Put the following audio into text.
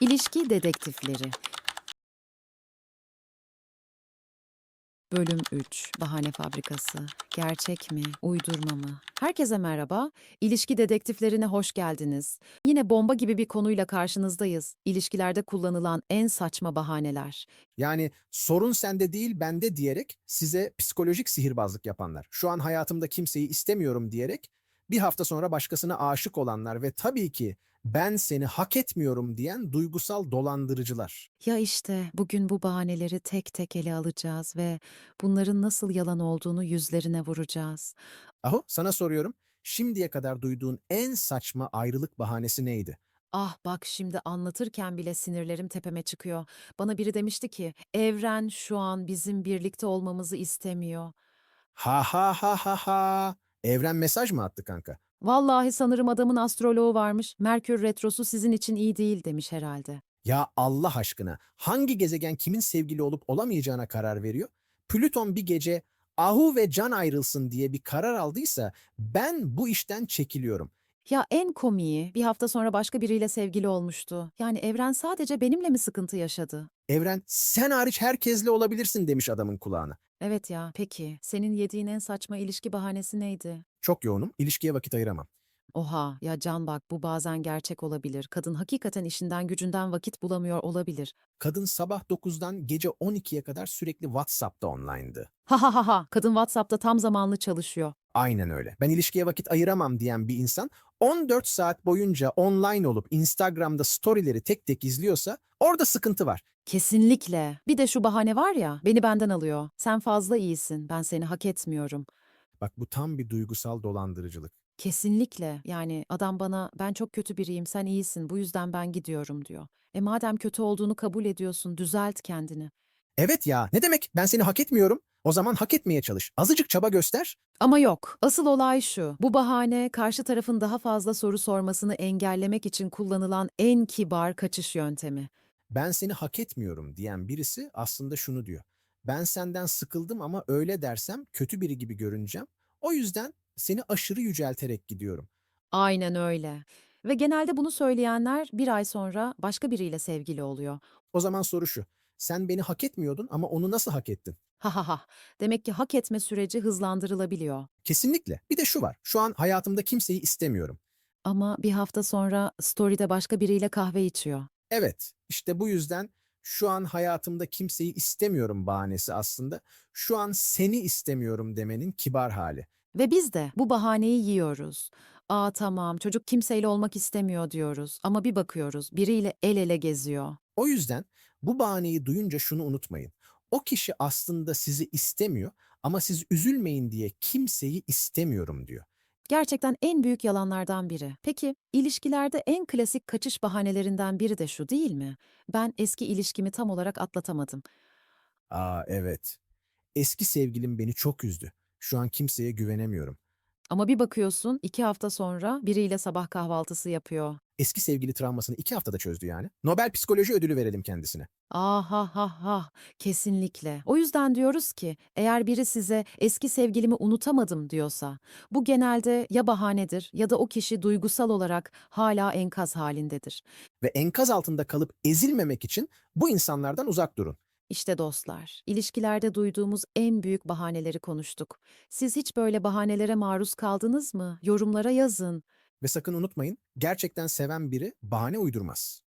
İlişki Dedektifleri Bölüm 3 Bahane Fabrikası Gerçek mi, uydurma mı? Herkese merhaba. İlişki Dedektiflerine hoş geldiniz. Yine bomba gibi bir konuyla karşınızdayız. İlişkilerde kullanılan en saçma bahaneler. Yani sorun sende değil bende diyerek size psikolojik sihirbazlık yapanlar. Şu an hayatımda kimseyi istemiyorum diyerek bir hafta sonra başkasına aşık olanlar ve tabii ki ben seni hak etmiyorum diyen duygusal dolandırıcılar. Ya işte bugün bu bahaneleri tek tek ele alacağız ve bunların nasıl yalan olduğunu yüzlerine vuracağız. Ahu sana soruyorum. Şimdiye kadar duyduğun en saçma ayrılık bahanesi neydi? Ah bak şimdi anlatırken bile sinirlerim tepeme çıkıyor. Bana biri demişti ki, evren şu an bizim birlikte olmamızı istemiyor. Ha ha ha ha ha. Evren mesaj mı attı kanka? Vallahi sanırım adamın astroloğu varmış. Merkür retrosu sizin için iyi değil demiş herhalde. Ya Allah aşkına hangi gezegen kimin sevgili olup olamayacağına karar veriyor? Plüton bir gece Ahu ve Can ayrılsın diye bir karar aldıysa ben bu işten çekiliyorum. Ya en komiği bir hafta sonra başka biriyle sevgili olmuştu. Yani evren sadece benimle mi sıkıntı yaşadı? Evren sen hariç herkesle olabilirsin demiş adamın kulağına. Evet ya, peki. Senin yediğin en saçma ilişki bahanesi neydi? Çok yoğunum, ilişkiye vakit ayıramam. Oha, ya Can bak bu bazen gerçek olabilir. Kadın hakikaten işinden gücünden vakit bulamıyor olabilir. Kadın sabah 9'dan gece 12'ye kadar sürekli WhatsApp'ta online'dı. Ha ha ha ha, kadın WhatsApp'ta tam zamanlı çalışıyor. Aynen öyle. Ben ilişkiye vakit ayıramam diyen bir insan 14 saat boyunca online olup Instagram'da storyleri tek tek izliyorsa orada sıkıntı var. Kesinlikle. Bir de şu bahane var ya, beni benden alıyor. Sen fazla iyisin, ben seni hak etmiyorum. Bak bu tam bir duygusal dolandırıcılık. Kesinlikle. Yani adam bana ben çok kötü biriyim, sen iyisin, bu yüzden ben gidiyorum diyor. E madem kötü olduğunu kabul ediyorsun, düzelt kendini. Evet ya ne demek ben seni hak etmiyorum. O zaman hak etmeye çalış. Azıcık çaba göster. Ama yok. Asıl olay şu. Bu bahane karşı tarafın daha fazla soru sormasını engellemek için kullanılan en kibar kaçış yöntemi. Ben seni hak etmiyorum diyen birisi aslında şunu diyor. Ben senden sıkıldım ama öyle dersem kötü biri gibi görüneceğim. O yüzden seni aşırı yücelterek gidiyorum. Aynen öyle. Ve genelde bunu söyleyenler bir ay sonra başka biriyle sevgili oluyor. O zaman soru şu. Sen beni hak etmiyordun ama onu nasıl hak ettin? Ha ha ha. Demek ki hak etme süreci hızlandırılabiliyor. Kesinlikle. Bir de şu var. Şu an hayatımda kimseyi istemiyorum. Ama bir hafta sonra story'de başka biriyle kahve içiyor. Evet, işte bu yüzden şu an hayatımda kimseyi istemiyorum bahanesi aslında. Şu an seni istemiyorum demenin kibar hali. Ve biz de bu bahaneyi yiyoruz. Aa tamam çocuk kimseyle olmak istemiyor diyoruz. Ama bir bakıyoruz biriyle el ele geziyor. O yüzden bu bahaneyi duyunca şunu unutmayın. O kişi aslında sizi istemiyor ama siz üzülmeyin diye kimseyi istemiyorum diyor. Gerçekten en büyük yalanlardan biri. Peki, ilişkilerde en klasik kaçış bahanelerinden biri de şu değil mi? Ben eski ilişkimi tam olarak atlatamadım. Aa evet. Eski sevgilim beni çok üzdü. Şu an kimseye güvenemiyorum. Ama bir bakıyorsun iki hafta sonra biriyle sabah kahvaltısı yapıyor. Eski sevgili travmasını iki haftada çözdü yani. Nobel Psikoloji Ödülü verelim kendisine. Ah ha ha ha kesinlikle. O yüzden diyoruz ki eğer biri size eski sevgilimi unutamadım diyorsa bu genelde ya bahanedir ya da o kişi duygusal olarak hala enkaz halindedir. Ve enkaz altında kalıp ezilmemek için bu insanlardan uzak durun. İşte dostlar, ilişkilerde duyduğumuz en büyük bahaneleri konuştuk. Siz hiç böyle bahanelere maruz kaldınız mı? Yorumlara yazın. Ve sakın unutmayın, gerçekten seven biri bahane uydurmaz.